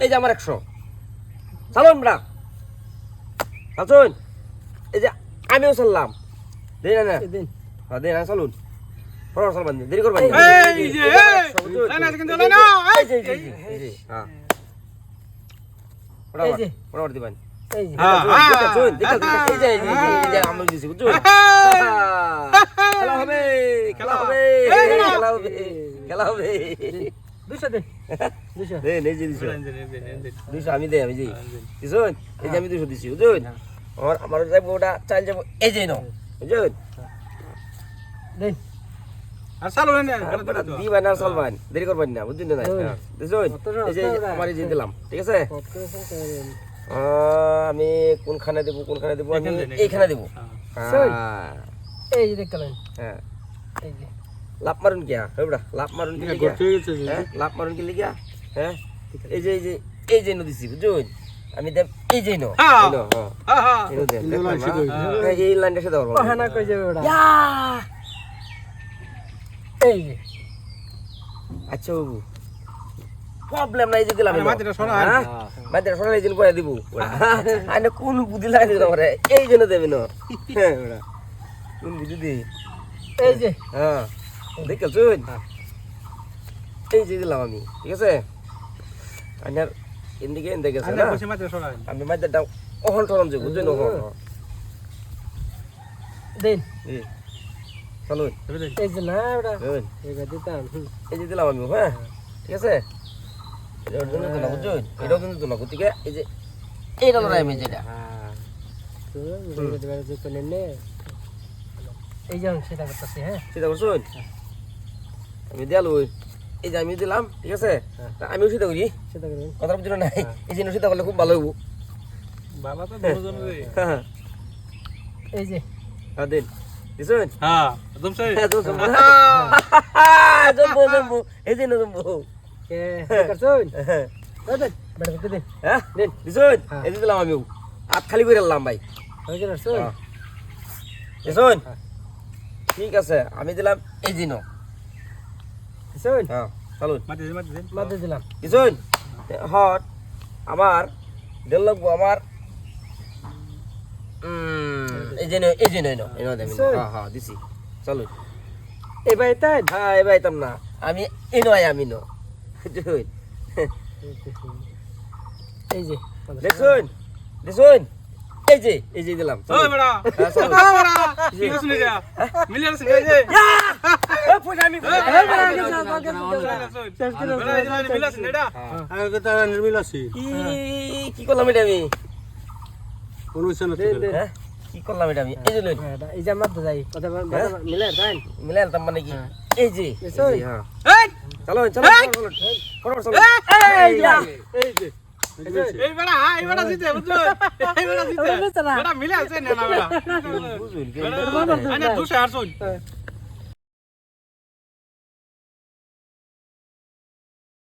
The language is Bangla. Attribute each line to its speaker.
Speaker 1: এই যে আমার একশো চালুন এই যে আমিও চললাম হ্যাঁ চালুন হ্যাঁ।
Speaker 2: হ্যাঁ, হ্যাঁ।
Speaker 1: এই যে, আমরা দিছি, বুঝছ? খেলা হবে, খেলা হবে,
Speaker 2: এই খেলা।
Speaker 1: খেলা হবে, খেলা হবে।
Speaker 3: দুশো
Speaker 1: যে আমি দেই, আমি দেই। দিছুন? এই যে আমি দুইশো দিছি, বুঝছুন? আমার আমার যাইবো ওটা চাল যাব এই যে নাও বুঝছুন?
Speaker 3: দিন।
Speaker 2: আর চালু
Speaker 1: দিবেন আর চলবেন দেরি করবেন না বুঝছেন না
Speaker 3: ওই।
Speaker 1: এই যে আমার এই যে দিলাম ঠিক আছে? আমি কোনখানে দেবো কোনখানে দেবো? আমি এইখানে দেবো। হ্যাঁ,
Speaker 3: এই যে দেখলেন
Speaker 1: হ্যাঁ।
Speaker 3: এই যে।
Speaker 1: লাভ মারুন কিয়া হ্যাঁ লাভ মারুন কি লিগা হ্যাঁ লাভ মারুন কি লিগা হ্যাঁ এই যে এই যে এই যে নদীছি বুঝুন? আমি দেব এই যে নো
Speaker 2: হ্যাঁ।
Speaker 1: এই নো, হ্যাঁ
Speaker 2: হ্যাঁ হ্যাঁ
Speaker 1: নো দেন, হ্যাঁ? হ্যাঁ, লাইনটা
Speaker 3: কই যাবে ওটা এই
Speaker 1: আচ্ছা বাবু। প্রবলেম নাই যে দিলাম
Speaker 2: আরে, মাটিটা সরান।
Speaker 1: হ্যাঁ? মাটিটা সরাই দিন পরে দিব। আরে কোন বুদ্ধি লাগাই দিল আমারে এই জন্য দেবে না। হ্যাঁ বেটা কোন বুদ্ধি দিই
Speaker 3: এই যে।
Speaker 1: হ্যাঁ। দেখেছ এই যে দিলাম আমি ঠিক আছে? আপনার এদিকে এদিকে গেছে না?
Speaker 2: বসে মাত্র সরাই
Speaker 1: আমি মাঝেটা অহন টরম যে বুঝছেন অহন?
Speaker 3: দিন।
Speaker 1: চলুন।
Speaker 3: এই যে না ওটা এবার দিতাম
Speaker 1: এই যে দিলাম আমি হ্যাঁ? ঠিক আছে? এটার জন্য তো না বুঝছেন? এটার জন্য তো না গতিকে এই যে এইটা লড়াই আমি যেটা
Speaker 3: হ্যাঁ এই যে সেটা করতেছে হ্যাঁ?
Speaker 1: সেটা করছুন? আমি দিয়াল এই যে আমি দিলাম ঠিক আছে? তা আমিও সেটা করি।
Speaker 3: সেটা করবেন
Speaker 1: কথা বুঝল নাই? এই জন্য সেটা করলে খুব ভালো হইব।
Speaker 2: বাবা তো দুজন রে।
Speaker 1: হ্যাঁ
Speaker 3: এই যে।
Speaker 1: হ্যাঁ দিন। দিছুন?
Speaker 2: হ্যাঁ একদম সেই
Speaker 1: হ্যাঁ জম্বু জম্বু জম্বু। এই যে জম্বু।
Speaker 3: কে? করছুন?
Speaker 1: হ্যাঁ
Speaker 3: বেটা করতে
Speaker 1: হ্যাঁ দিছুন?
Speaker 3: হ্যাঁ।
Speaker 1: এই যে দিলাম আমিও। হাত খালি করে ভাই।
Speaker 3: হয়ে গেল করছুন
Speaker 1: হ্যাঁ। দিছুন?
Speaker 3: হ্যাঁ।
Speaker 1: ঠিক আছে আমি দিলাম এই দিন
Speaker 3: করছুন
Speaker 1: হ্যাঁ চলুন
Speaker 2: মাটি মাটি দেন
Speaker 3: মাদে দিলাম
Speaker 1: দিছুন হট আমার দেড় লাগবো আমার এই যে এই যে নয় এই নয়
Speaker 3: দিছুন?
Speaker 1: হ্যাঁ হ্যাঁ দিছি চলুন
Speaker 3: এবার তাই
Speaker 1: হ্যাঁ এবার না আমি এই নয় আমি নো দেখুন
Speaker 3: এই যে
Speaker 1: দেখুন দেখুন এই যে এই যে দিলাম হ্যাঁ,
Speaker 2: মিলে
Speaker 1: কি- কি করলাম এটা আমি
Speaker 3: দে, দে।
Speaker 1: হ্যাঁ কি করলাম এটা আমি এই যে লইন
Speaker 3: হ্যাঁ, এটা- এই যে মাদে যাই কথা বল-
Speaker 1: হ্যাঁ?
Speaker 3: কথা মিলে তাই
Speaker 1: মিলে আনতাম মানে কি
Speaker 3: হ্যাঁ।
Speaker 1: এই যে এই
Speaker 3: দেখছুন?
Speaker 1: যে, হ্যাঁ
Speaker 2: এই
Speaker 1: চলো চলো চলো চলো চলো
Speaker 3: এই যে
Speaker 1: এই
Speaker 2: বেড়া এই বেড়া জিতে বুঝছ এই বেড়া জিতে বেড়া মিলে আছে না না বেড়া
Speaker 1: বুঝুন কি
Speaker 2: বেড়া আনে দুশো আটশো